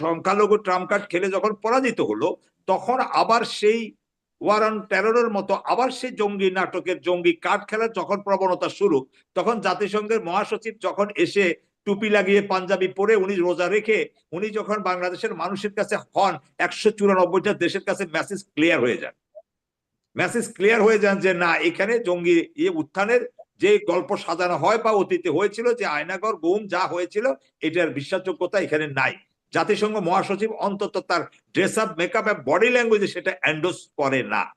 সংখ্যালঘু Trump card খেলে যখন পরাজিত হলো, তখন আবার সেই ওয়ার অন টেররের মতো আবার সেই জঙ্গি নাটকের জঙ্গি কার্ড খেলার যখন প্রবণতা শুরু, তখন জাতিসংঘের মহাসচিব যখন এসে টুপি লাগিয়ে পাঞ্জাবি পরে উনি রোজা রেখে, উনি যখন বাংলাদেশের মানুষের কাছে হন, একশো চুরানব্বইটা দেশের কাছে মেসেজ ক্লিয়ার হয়ে যান মেসেজ ক্লিয়ার হয়ে যান যে না, এখানে জঙ্গি ইয়ে উত্থানের যে গল্প সাজানো হয় বা অতীতে হয়েছিল, যে আয়নাগর গুম, যা হয়েছিল, এটার বিশ্বাসযোগ্যতা এখানে নাই। জাতিসংঘ মহাসচিব অন্তত তার ড্রেস আপ মেকআপ বডি ল্যাঙ্গুয়েজে সেটা অ্যান্ডোস করে না।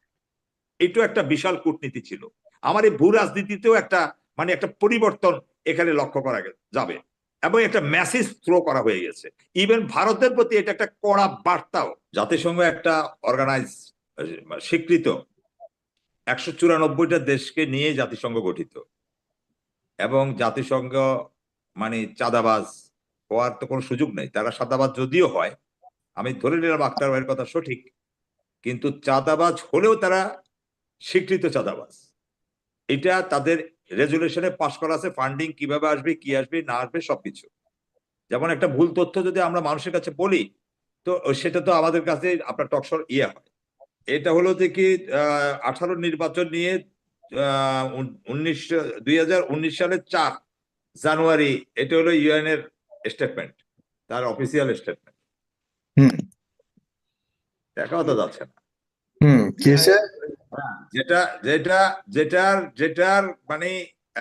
এটাও একটা বিশাল কূটনীতি ছিল। আমার এই ভূ রাজনীতিতেও একটা মানে একটা পরিবর্তন এখানে লক্ষ্য করা যাবে। এবং একটা মেসেজ থ্রো করা হয়ে গেছে। ইভেন ভারতের প্রতি এটা একটা কড়া বার্তাও, জাতিসংঘ একটা অর্গানাইজ স্বীকৃত। একশো চুরানব্বইটা দেশকে নিয়ে জাতিসংঘ গঠিত। এবং জাতিসংঘ মানে চাঁদাবাজ হওয়ার তো কোনো সুযোগ নেই। তারা সাদাবাজ যদিও হয়, আমি ধরে নিলাম আক্তার ভাইয়ের কথা সঠিক, কিন্তু চাঁদাবাজ হলেও তারা স্বীকৃত চাঁদাবাজ। এটা তাদের রেজুলেশনে পাশ করা আছে, ফান্ডিং কীভাবে আসবে, কি আসবে, না আসবে, সবকিছু। যেমন একটা ভুল তথ্য যদি আমরা মানুষের কাছে বলি, তো সেটা তো আমাদের কাছে আপনার টকসর ইয়ে হয়। এটা হলো যে কি আঠারো নির্বাচন নিয়ে উনিশ, দুই সালের চার জানুয়ারি, এটা হলো ইউএন এর স্টেটমেন্ট তার অফিসিয়াল স্টেটমেন্ট দেখা তো যাচ্ছে না। যেটা যেটা যেটার যেটার মানে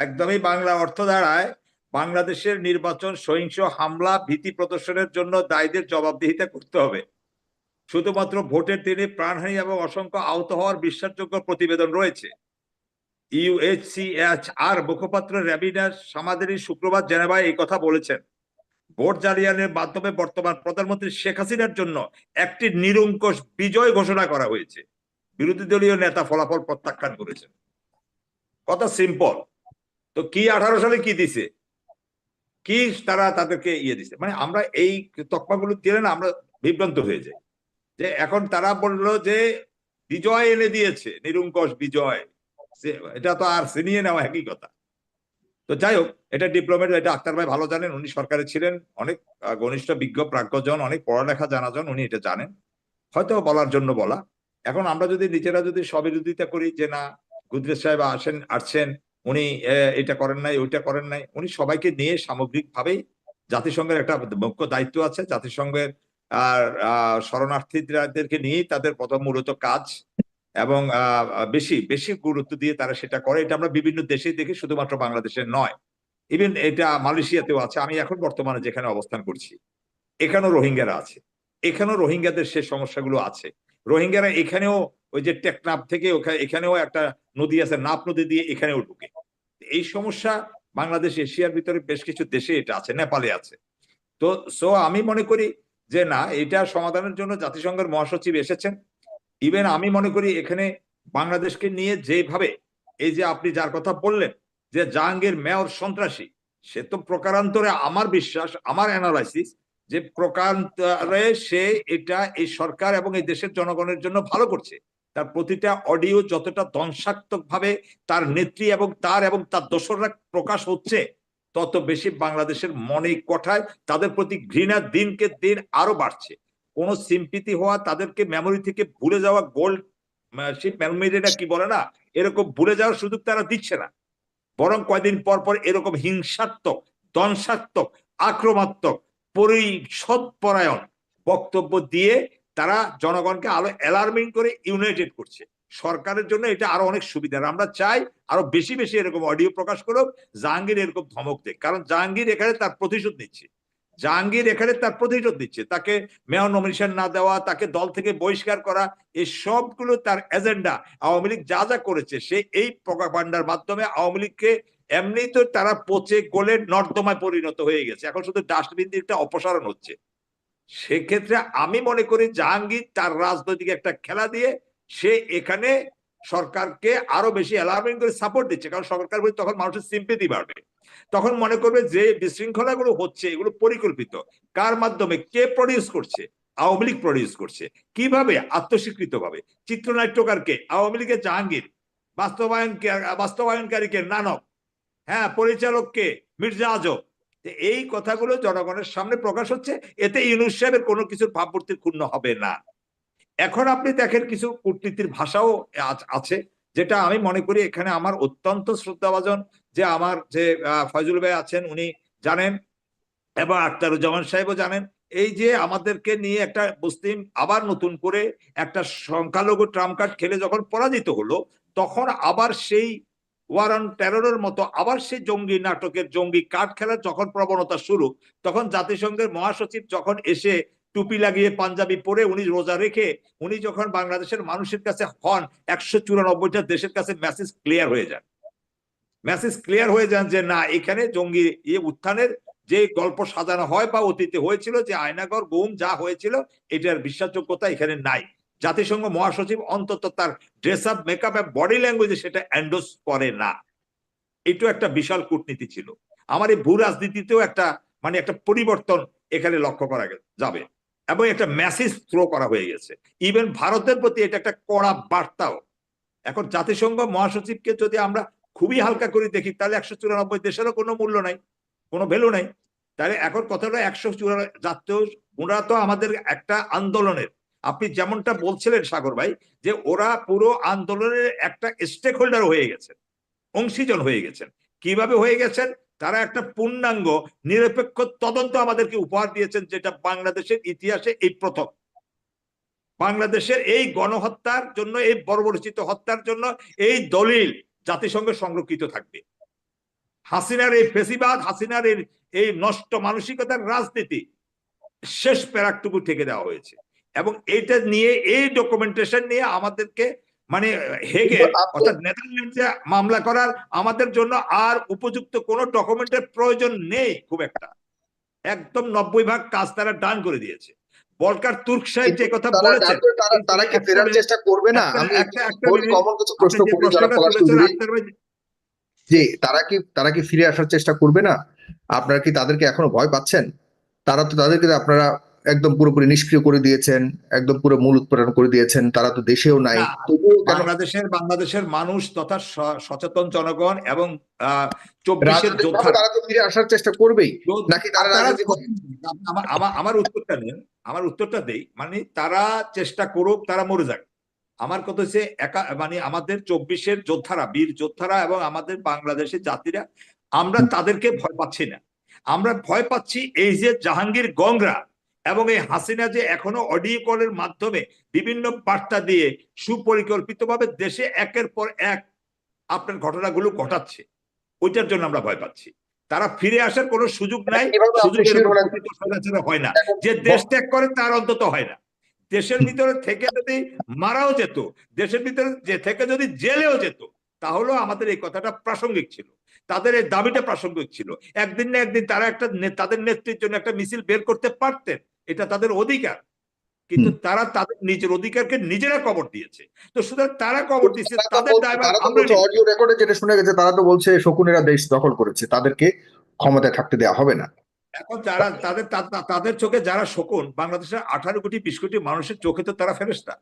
একদমই বাংলা অর্থ দাঁড়ায় বাংলাদেশের নির্বাচন সহিংস হামলা ভীতি প্রদর্শনের জন্য দায়ীদের জবাবদিহিতা করতে হবে। শুধুমাত্র ভোটের দিনে প্রাণহানি এবং অসংখ্য আহত হওয়ার বিশ্বাসযোগ্য প্রতিবেদন রয়েছে। ইউএইচসিএইচ আর মুখপাত্র র্যাবিনা সামাদারি শুক্রবার জেনেভায় এই কথা বলেছেন। ভোট জালিয়ানের মাধ্যমে বর্তমান প্রধানমন্ত্রী শেখ হাসিনার জন্য একটি নিরঙ্কুশ বিজয় ঘোষণা করা হয়েছে। বিরোধী দলীয় নেতা ফলাফল প্রত্যাখ্যান করেছেন। কথা সিম্পল তো কি আঠারো সালে কি দিছে? কি তারা তাদেরকে ইয়ে দিছে? মানে আমরা এই তকমাগুলো দিলে না আমরা বিভ্রান্ত হয়ে যাই। যে এখন তারা বলল যে বিজয় এনে দিয়েছে, নিরঙ্কুশ বিজয়। এটা তো আর সিনিয়ে নেওয়া একই কথা। তো যাই হোক এটা ডিপ্লোমেট এটা আক্তার ভাই ভালো জানেন, উনি সরকারে ছিলেন, অনেক ঘনিষ্ঠ, বিজ্ঞ প্রাজ্ঞজন অনেক পড়ালেখা জানাজন উনি এটা জানেন। হয়তো বলার জন্য বলা। এখন আমরা যদি নিজেরা যদি স্ববিরোধিতা করি যে না গুজরাট সাহেব আসেন, আসছেন, উনি এটা করেন নাই, ওইটা করেন নাই, উনি সবাইকে নিয়ে সামগ্রিকভাবেই জাতিসংঘের একটা মুখ্য দায়িত্ব আছে। জাতিসংঘের আর শরণার্থীদেরকে নিয়েই তাদের প্রথম মূলত কাজ। এবং বেশি বেশি গুরুত্ব দিয়ে তারা সেটা করে। এটা আমরা বিভিন্ন দেশে দেখি, শুধুমাত্র বাংলাদেশে নয়। ইভেন এটা মালয়েশিয়াতেও আছে। আমি এখন বর্তমানে যেখানে অবস্থান করছি, এখানেও রোহিঙ্গারা আছে। এখানেও রোহিঙ্গাদের সে সমস্যাগুলো আছে। রোহিঙ্গারা এখানেও ওই যে টেকনাপ থেকে এখানেও একটা নদী আছে, নাপ নদী দিয়ে এখানেও ঢুকে। এই সমস্যা বাংলাদেশ, এশিয়ার ভিতরে বেশ কিছু দেশে এটা আছে, নেপালে আছে। তো সো আমি মনে করি যে না, এটা সমাধানের জন্য জাতিসংঘের মহাসচিব এসেছেন। ইভেন আমি মনে করি এখানে বাংলাদেশকে নিয়ে যেভাবে, এই যে আপনি যার কথা বললেন, যে জাহাঙ্গীর মেয়র সন্ত্রাসী, সে তো প্রকারান্তরে আমার বিশ্বাস, আমার অ্যানালাইসিস যে প্রকারান্তরে সে এটা এই সরকার এবং এই দেশের জনগণের জন্য ভালো করছে। তার প্রতিটা অডিও যতটা ধ্বংসাত্মক ভাবে তার নেত্রী এবং তার এবং তার দোসররা প্রকাশ হচ্ছে, তত বেশি বাংলাদেশের মনে কঠায়, তাদের প্রতি ঘৃণা দিনকে দিন আরও বাড়ছে। কোন সিম্পিতি হওয়া, তাদেরকে মেমোরি থেকে ভুলে যাওয়া গোল্ড সেই মেমোরিটা কি বলে না? এরকম ভুলে যাওয়ার সুযোগ তারা দিচ্ছে না। বরং কয়দিন পর পর এরকম হিংসাত্মক দংশাত্মক আক্রমাত্মক পরিষদপরায়ণ বক্তব্য দিয়ে তারা জনগণকে আরও অ্যালার্মিং করে ইউনাইটেড করছে। সরকারের জন্য এটা আরও অনেক সুবিধার আমরা চাই আরও বেশি বেশি এরকম অডিও প্রকাশ করুক, জাহাঙ্গীর এরকম ধমক দেখ কারণ জাহাঙ্গীর এখানে তার প্রতিশোধ নিচ্ছে। জাহাঙ্গীর এখানে তার প্রতিশোধ দিচ্ছে তাকে মেয়র নমিনেশন না দেওয়া, তাকে দল থেকে বহিষ্কার করা এই সবগুলো তার এজেন্ডা আওয়ামী লীগ যা যা করেছে, সে এই প্রকাপান্ডার মাধ্যমে আওয়ামী লীগকে এমনি তো তারা পচে গলে নর্দমায় পরিণত হয়ে গেছে। এখন শুধু ডাস্টবিন দিয়ে একটা অপসারণ হচ্ছে। সেক্ষেত্রে আমি মনে করি জাহাঙ্গীর তার রাজনৈতিক একটা খেলা দিয়ে সে এখানে সরকারকে আরও বেশি অ্যালার্মিং করে সাপোর্ট দিচ্ছে। কারণ সরকার তখন মানুষের সিম্পেতি বাড়বে। তখন মনে করবে যে বিশৃঙ্খলাগুলো হচ্ছে, এগুলো পরিকল্পিত। কার মাধ্যমে? কে প্রডিউস করছে? আওয়ামী লীগ প্রডিউস করছে। কীভাবে? আত্মস্বীকৃত ভাবে চিত্রনাট্যকারকে, আওয়ামী লীগের জাহাঙ্গীর বাস্তবায়ন বাস্তবায়নকারীকে নানক হ্যাঁ পরিচালককে, মির্জা আজব এই কথাগুলো জনগণের সামনে প্রকাশ হচ্ছে। এতে ইউনুস সাহেবের কোনো কিছুর ভাবমূর্তি ক্ষুণ্ণ হবে না। এখন আপনি দেখেন কিছু কূটনীতির ভাষাও আছে যেটা আমি মনে করি এখানে আমার অত্যন্ত শ্রদ্ধাভাজন যে আমার যে ফয়জুল ভাই আছেন উনি জানেন এবং আক্তারুজ্জামান সাহেবও জানেন। এই যে আমাদেরকে নিয়ে একটা মুসলিম আবার নতুন করে একটা সংখ্যালঘু ট্রাম্প কার্ড খেলে যখন পরাজিত হলো, তখন আবার সেই ওয়ার অন টেররের মতো আবার সেই জঙ্গি নাটকের জঙ্গি কাঠ খেলার যখন প্রবণতা শুরু, তখন জাতিসংঘের মহাসচিব যখন এসে টুপি লাগিয়ে পাঞ্জাবি পরে উনি রোজা রেখে উনি যখন বাংলাদেশের মানুষের কাছে হন, একশো চুরানব্বইটা দেশের কাছে মেসেজ ক্লিয়ার হয়ে যান মেসেজ ক্লিয়ার হয়ে যান যে, না, এখানে জঙ্গি ইয়ে উত্থানের যে গল্প সাজানো হয় বা অতীতে হয়েছিল, যে আয়নাগর, গুম, যা হয়েছিল, এটার বিশ্বাসযোগ্যতা এখানে নাই। জাতিসংঘ মহাসচিব অন্তত তার ড্রেস আপ মেকআপ বডি ল্যাঙ্গুয়েজে সেটা অ্যান্ডোস করে না। এটাও একটা বিশাল কূটনীতি ছিল। আমার এই ভূ রাজনীতিতেও একটা মানে একটা পরিবর্তন এখানে লক্ষ্য করা যাবে। এবং একটা মেসেজ থ্রো করা হয়ে গেছে। ইভেন ভারতের প্রতি এটা একটা কড়া বার্তাও। এখন জাতিসংঘ মহাসচিবকে যদি আমরা খুবই হালকা করে দেখি, তাহলে একশো চুরানব্বই দেশেরও কোনো মূল্য নাই, কোনো ভ্যালু নাই। তাহলে এখন কথা হলো একশো চুরানব্বই জাতীয় ওরা তো আমাদের একটা আন্দোলনের। আপনি যেমনটা বলছিলেন সাগর ভাই, যে ওরা পুরো আন্দোলনের একটা স্টেক হোল্ডার হয়ে গেছেন, অংশীজন হয়ে গেছেন। কীভাবে হয়ে গেছেন? তারা একটা পূর্ণাঙ্গ, নিরপেক্ষ তদন্ত আমাদেরকে উপহার দিয়েছেন, যেটা বাংলাদেশের ইতিহাসে এই প্রথম। বাংলাদেশের এই গণহত্যার জন্য, এই বর্বরচিত হত্যার জন্য এই দলিল জাতিসংঘে সংরক্ষিত থাকবে। হাসিনার এই ফেসিবাদ, হাসিনার এই- নষ্ট মানসিকতার রাজনীতি শেষ প্যারাকটুকু ঠেকে দেওয়া হয়েছে। এবং এটা নিয়ে, এই ডকুমেন্টেশন নিয়ে আমাদেরকে মানে হেগে অর্থাৎ নেদারল্যান্ডসে মামলা করার আমাদের জন্য আর উপযুক্ত কোনো ডকুমেন্টের প্রয়োজন নেই খুব একটা। একদম নব্বই ভাগ কাজ তারা ডান করে দিয়েছে। বলকার তুর্ক সাহেব যে কথা বলেছেন তারা- কি ফেরার চেষ্টা করবে না? আমি একটা- কমন কিছু প্রশ্ন করি যারা যে তারা কি তারা কি ফিরে আসার চেষ্টা করবে না? আপনারা কি তাদেরকে এখনও ভয় পাচ্ছেন? তারা তো তাদেরকে আপনারা একদম পুরোপুরি নিষ্ক্রিয় করে দিয়েছেন একদম পুরো মূল উৎপাদন করে দিয়েছেন তারা তো দেশেও নাই। তবুও বাংলাদেশের বাংলাদেশের মানুষ তথা সচেতন জনগণ এবং তারা তো ফিরে আসার চেষ্টা করবেই নাকি তারা আমার উত্তরটা নেন আমার উত্তরটা দেই মানে তারা চেষ্টা করুক তারা মরে যাক। আমার কথা হচ্ছে একা মানে আমাদের চব্বিশের যোদ্ধারা বীর যোদ্ধারা এবং আমাদের বাংলাদেশের জাতিরা আমরা তাদেরকে ভয় পাচ্ছি না। আমরা ভয় পাচ্ছি এই যে জাহাঙ্গীর গংরা এবং এই হাসিনা যে এখনও অডিও কলের মাধ্যমে বিভিন্ন বার্তা দিয়ে সুপরিকল্পিতভাবে দেশে একের পর এক আপনার ঘটনাগুলো ঘটাচ্ছে ওইটার জন্য আমরা ভয় পাচ্ছি। তারা ফিরে আসার কোনো সুযোগ নাই হয় না। যে দেশ ত্যাগ করে তার অন্তত হয় না। দেশের ভিতরে থেকে যদি মারাও যেত দেশের ভিতরে যে থেকে যদি জেলেও যেত তাহলেও আমাদের এই কথাটা প্রাসঙ্গিক ছিল। তাদের এই দাবিটা প্রাসঙ্গিক ছিল। একদিন না একদিন তারা একটা তাদের নেত্রীর জন্য একটা মিছিল বের করতে পারতেন। এটা তাদের অধিকার। কিন্তু তারা তাদের নিজের অধিকারকে নিজেরা কবর দিয়েছে। তো সুতরাং তারা কবর তো তাদের। অডিও রেকর্ডে যেটা শুনে গেছে তারা তো বলছে শকুনেরা দেশ দখল করেছে তাদেরকে ক্ষমতায় থাকতে দেওয়া হবে না। এখন যারা তাদের তাদের চোখে যারা শকুন বাংলাদেশের আঠারো কোটি বিশ কোটি মানুষের চোখে তো তারা ফেরেস্তা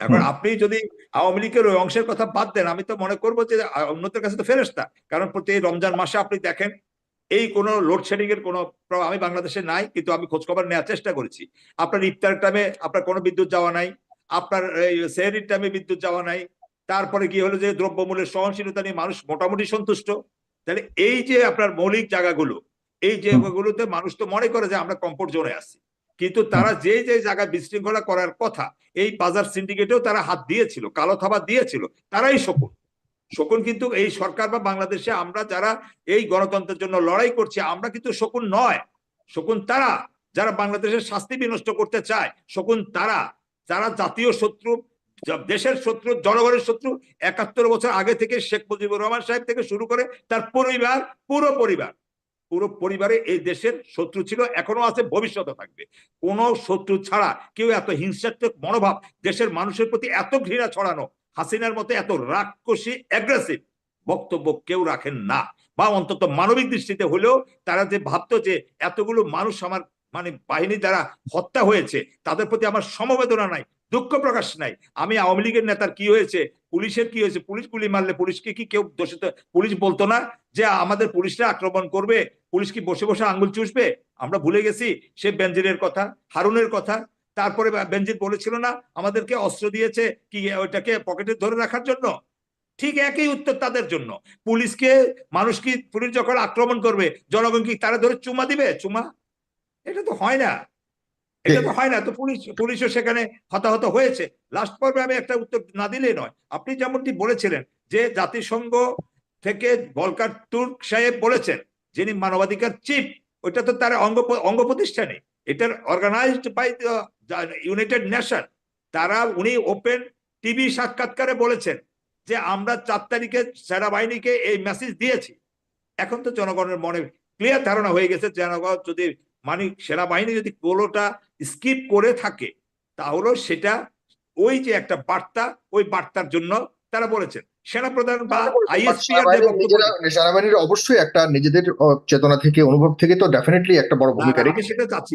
এখন। আপনি যদি আওয়ামী লীগের ওই অংশের কথা বাদ দেন আমি তো মনে করব যে অন্যদের কাছে তো ফেরেস্তা কারণ প্রতি রমজান মাসে আপনি দেখেন এই কোনো লোডশেডিং এর কোনো আমি বাংলাদেশে নাই কিন্তু আমি খোঁজ খবর নেওয়ার চেষ্টা করেছি। আপনার ইফতার টাইমে আপনার কোনো বিদ্যুৎ যাওয়া নাই আপনার এই সেহরির টাইমে বিদ্যুৎ যাওয়া নাই তারপরে কি হলো যে দ্রব্যমূল্যের সহনশীলতা নিয়ে মানুষ মোটামুটি সন্তুষ্ট? তাহলে এই যে আপনার মৌলিক জায়গাগুলো এই জায়গাগুলোতে মানুষ তো মনে করে যে আমরা কমফোর্ট জোনে আছি। কিন্তু তারা যে যে জায়গায় বিশৃঙ্খলা করার কথা এই বাজার সিন্ডিকেটেও তারা হাত দিয়েছিল কালো থাবা দিয়েছিল তারাই শকুন। শকুন কিন্তু এই সরকার বা বাংলাদেশে আমরা যারা এই গণতন্ত্রের জন্য লড়াই করছি, আমরা কিন্তু শকুন নয়। শকুন তারা, যারা বাংলাদেশের শাস্তি বিনষ্ট করতে চায়, শকুন তারা। যারা জাতীয় শত্রু দেশের শত্রু, জনগণের শত্রু, একাত্তর বছর আগে থেকে শেখ মুজিবুর রহমান সাহেব থেকে শুরু করে তার পরিবার, পুরো পরিবার, পুরো পরিবারে এই দেশের শত্রু ছিল, এখনও আছে, ভবিষ্যতে থাকবে। কোন শত্রু ছাড়া কেউ এত হিংসাত্মক মনোভাব, দেশের মানুষের প্রতি এত ঘৃণা ছড়ানো হাসিনার মতো এত রাক্ষসী অ্যাগ্রেসিভ বক্তব্য কেউ রাখেন না। বা অন্তত মানবিক দৃষ্টিতে হলেও তারা যে ভাবতো যে এতগুলো মানুষ আমার মানে বাহিনী দ্বারা হত্যা হয়েছে, তাদের প্রতি আমার সমবেদনা নাই, দুঃখ প্রকাশ নাই। আমি আওয়ামী লীগের নেতার কি হয়েছে, পুলিশের কি হয়েছে, পুলিশ গুলি মারলে পুলিশকে কি কেউ দোষিত, পুলিশ বলতো না যে আমাদের পুলিশরা আক্রমণ করবে, পুলিশ কি বসে বসে আঙ্গুল চুষবে? আমরা ভুলে গেছি, সে বেনজিরের কথা, হারুনের কথা। তারপরে বেনজির বলেছিল না আমাদেরকে অস্ত্র দিয়েছে কি ওইটাকে পকেটে ধরে রাখার জন্য? ঠিক একই উত্তর তাদের জন্য। পুলিশকে মানুষ কি পুলিশ যখন আক্রমণ করবে জনগণ কি তারা ধরে চুমা দিবে? চুমা? এটা তো হয় না। এটা তো হয় না। তো পুলিশ পুলিশও সেখানে হতাহত হয়েছে। লাস্ট পর্বে আমি একটা উত্তর না দিলেই নয়। আপনি যেমনটি বলেছিলেন যে জাতিসংঘ থেকে বলকার তুর্ক সাহেব বলেছেন যিনি মানবাধিকার চিফ ওইটা তো তার অঙ্গ অঙ্গ প্রতিষ্ঠানে এটার অর্গানাইজড বাই ইউনাইটেড নেশন তারা উনি ওপেন টিভি সাক্ষাৎকারে বলেছেন যে আমরা চার তারিখে সেনাবাহিনীকে এই মেসেজ দিয়েছি। এখন তো জনগণের মনে ক্লিয়ার ধারণা হয়ে গেছে, জনগণ যদি মানে সেনাবাহিনী যদি কোলোটা স্কিপ করে থাকে তাহলে সেটা ওই যে একটা বার্তা, ওই বার্তার জন্য তারা বলেছেন। সেনাপ্রধান বা সেনাবাহিনীর অবশ্যই একটা নিজেদের চেতনা থেকে অনুভব থেকে তো ডেফিনেটলি একটা বড় ভূমিকা রেখেছে। সেটা চাচ্ছি।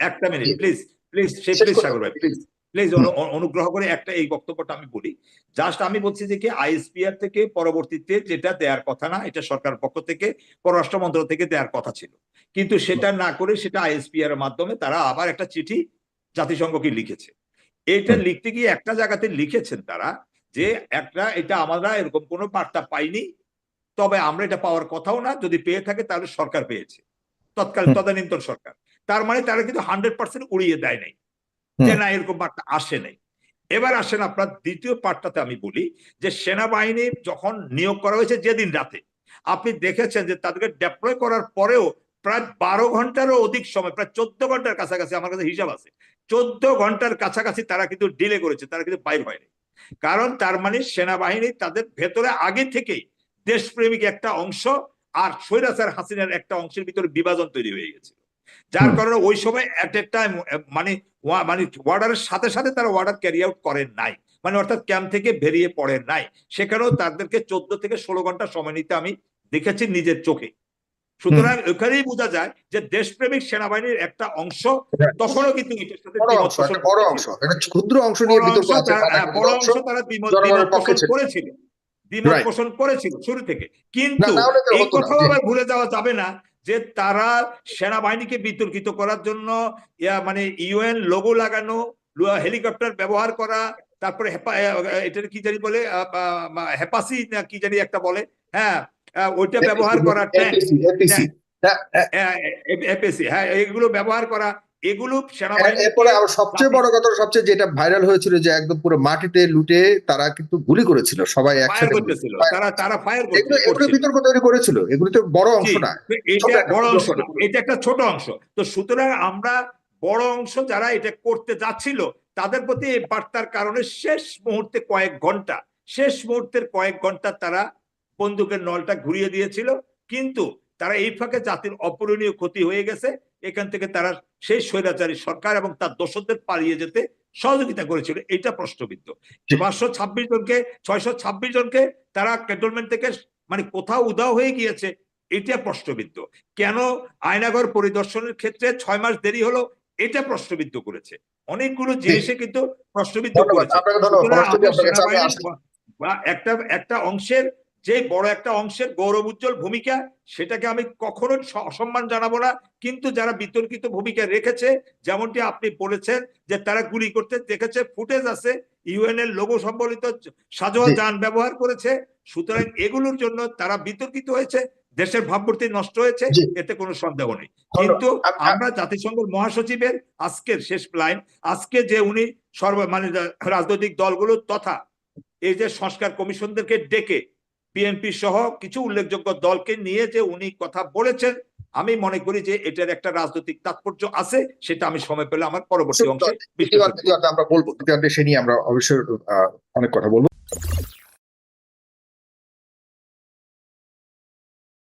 একটা মিনিট প্লিজ প্লিজ সে প্লিজ সাগর ভাই প্লিজ। প্লিজ অনুগ্রহ করে একটা এই বক্তব্যটা আমি বলি। জাস্ট আমি বলছি যে কি আইএসপিআর থেকে পরবর্তীতে যেটা দেওয়ার কথা না এটা সরকার পক্ষ থেকে পররাষ্ট্র মন্ত্রক থেকে দেওয়ার কথা ছিল। কিন্তু সেটা না করে সেটা আইএসপিআর এর মাধ্যমে তারা আবার একটা চিঠি জাতিসংঘকে লিখেছে। এটা লিখতে গিয়ে একটা জায়গাতে লিখেছেন তারা যে একটা এটা আমরা এরকম কোনো বার্তা পাইনি তবে আমরা এটা পাওয়ার কথাও না যদি পেয়ে থাকে তাহলে সরকার পেয়েছে। তৎকাল তদানীন্তন সরকার। তার মানে তারা কিন্তু হান্ড্রেড পার্সেন্ট উড়িয়ে দেয় নাই যে না এরকম বার্তা আসে নাই। এবার আসেন আপনার দ্বিতীয় পার্টটাতে আমি বলি যে সেনাবাহিনী যখন নিয়োগ করা হয়েছে যেদিন রাতে আপনি দেখেছেন যে তাদেরকে ডেপ্লয় করার পরেও প্রায় বারো ঘন্টারও অধিক সময় প্রায় চোদ্দ ঘণ্টার কাছাকাছি আমার কাছে হিসাব আছে চোদ্দ ঘণ্টার কাছাকাছি তারা কিন্তু ডিলে করেছে তারা কিন্তু বাইর হয়নি। কারণ তার মানে সেনাবাহিনী তাদের ভেতরে আগে থেকেই দেশপ্রেমিক একটা অংশ আর স্বৈরাচার হাসিনার একটা অংশের ভিতরে বিভাজন তৈরি হয়ে গেছে যার কারণে ওই সময় এট এ টাইম মানে মানে ওয়ার্ডারের সাথে সাথে তারা ওয়ার্ডার ক্যারি আউট করেন নাই। মানে অর্থাৎ ক্যাম্প থেকে বেরিয়ে পড়েন নাই। সেখানেও তাদেরকে চোদ্দ থেকে ষোলো ঘণ্টা সময় নিতে আমি দেখেছি নিজের চোখে। সুতরাং ওখানেই বোঝা যায় যে দেশপ্রেমিক সেনাবাহিনীর একটা অংশ তখনও কিন্তু এটার সাথে বড় অংশ একটা বড় করেছিল। অংশ একটা ক্ষুদ্র অংশ নিয়ে বিতর্ক আছে হ্যাঁ, বড় অংশ তারা দ্বিমত। করেছিল। দ্বিমত পোষণ করেছিল শুরু থেকে। কিন্তু এই কথাও আবার ভুলে যাওয়া যাবে না যে তারা সেনাবাহিনীকে বিতর্কিত করার জন্য মানে ইউএন লোগো লাগানো হেলিকপ্টার ব্যবহার করা তারপরে হেপা এটার কি জানি বলে হেপাসি না কি জানি একটা বলে। হ্যাঁ ওইটা ব্যবহার করা হ্যাঁ, এপিসি হ্যাঁ এগুলো ব্যবহার করা এগুলো এরপরে আবার সবচেয়ে বড় কথা সবচেয়ে যেটা ভাইরাল হয়েছিল যে একদম পুরো মাটিতে লুটে তারা কিন্তু গুলি করেছিল সবাই একসাথে তারা তারা ফায়ার এগুলো বিতর্ক তৈরি করেছিল এগুলো তো বড় অংশ না এটা বড় অংশ। অংশ না। এটা একটা ছোট অংশ। তো সুতরাং আমরা বড় অংশ যারা এটা করতে যাচ্ছিল তাদের প্রতি এই বার্তার কারণে শেষ মুহূর্তে কয়েক ঘণ্টা শেষ মুহূর্তের কয়েক ঘণ্টা তারা বন্দুকের নলটা ঘুরিয়ে দিয়েছিল কিন্তু তারা এই ফাঁকে জাতির অপূরণীয় ক্ষতি হয়ে গেছে। এখান থেকে তারা সেই স্বৈরাচারী সরকার এবং তার দোষদের পালিয়ে যেতে সহযোগিতা করেছিল এটা প্রশ্নবিদ্ধ। পাঁচশো ছাব্বিশ জনকে ছয়শো ছাব্বিশ জনকে তারা ক্যান্টনমেন্ট থেকে মানে কোথাও উধাও হয়ে গিয়েছে এটা প্রশ্নবিদ্ধ। কেন আয়নাগর পরিদর্শনের ক্ষেত্রে ছয় মাস দেরি হলো এটা প্রশ্নবিদ্ধ করেছে। অনেকগুলো জিনিসে কিন্তু প্রশ্নবিদ্ধ করেছে। একটা একটা অংশের যে বড় একটা অংশের গৌরব উজ্জ্বল ভূমিকা সেটাকে আমি কখনো অসম্মান জানাব না। কিন্তু যারা বিতর্কিত ভূমিকা রেখেছে যেমনটি আপনি বলেছেন যে তারা গুলি করতে দেখেছে ফুটেজ আছে ইউএন এর লোগো সম্বলিত সাজোয়া যান ব্যবহার করেছে। সুতরাং এগুলোর জন্য তারা বিতর্কিত হয়েছে দেশের ভাবমূর্তি নষ্ট হয়েছে এতে কোনো সন্দেহ নেই। কিন্তু আপ- আমরা জাতিসংঘের মহাসচিবের আজকের শেষ লাইন আজকে যে উনি সর্ব মানে রাজনৈতিক দলগুলো তথা এই যে সংস্কার কমিশনদেরকে ডেকে বিএনপি সহ কিছু উল্লেখযোগ্য দলকে নিয়ে যে উনি কথা বলেছেন আমি মনে করি যে এটার একটা রাজনৈতিক তাৎপর্য আছে সেটা আমি সময় পেলে আমার পরবর্তী অংশে আমরা বলব সে নিয়ে আমরা অবশ্যই অনেক কথা বলব।